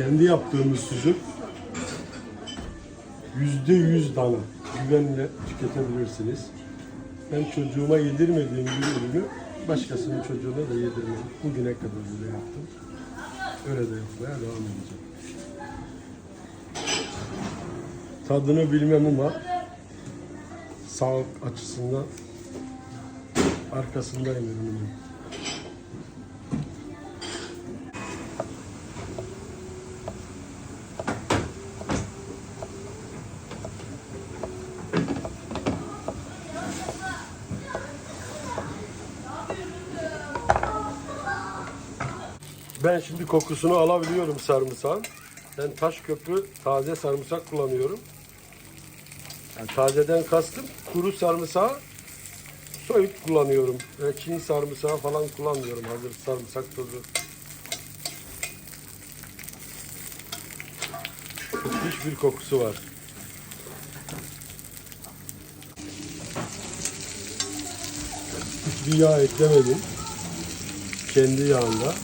Kendi yaptığımız sucuk yüzde yüz dana. Güvenle tüketebilirsiniz. Ben çocuğuma yedirmediğim bir ürünü başkasının çocuğuna da yedirmedim. Bugüne kadar böyle yaptım. Öyle de yapmaya devam edeceğim. Tadını bilmem ama sağlık açısından arkasındayım ürünümün. Ben şimdi kokusunu alabiliyorum sarımsağın. Ben taş köprü taze sarımsak kullanıyorum. Yani tazeden kastım kuru sarımsağı soyup kullanıyorum. Ve Çin sarımsağı falan kullanmıyorum hazır sarımsak tozu. Müthiş bir kokusu var. Hiçbir yağ eklemedim. Kendi yağında.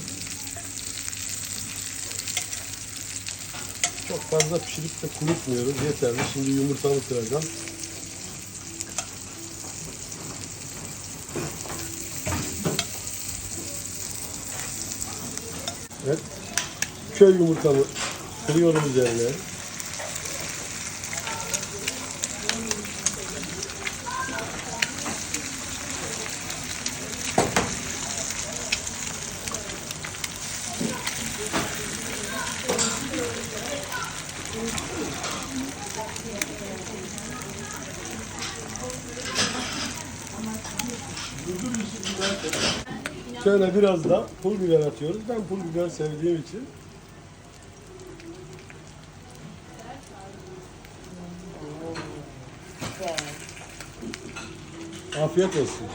Çok fazla pişirip de kurutmuyoruz. Yeterli. Şimdi yumurtamı kıracağım. Evet. Köy yumurtamı kırıyorum üzerine. Şöyle biraz da pul biber atıyoruz. Ben pul biber sevdiğim için. Afiyet olsun.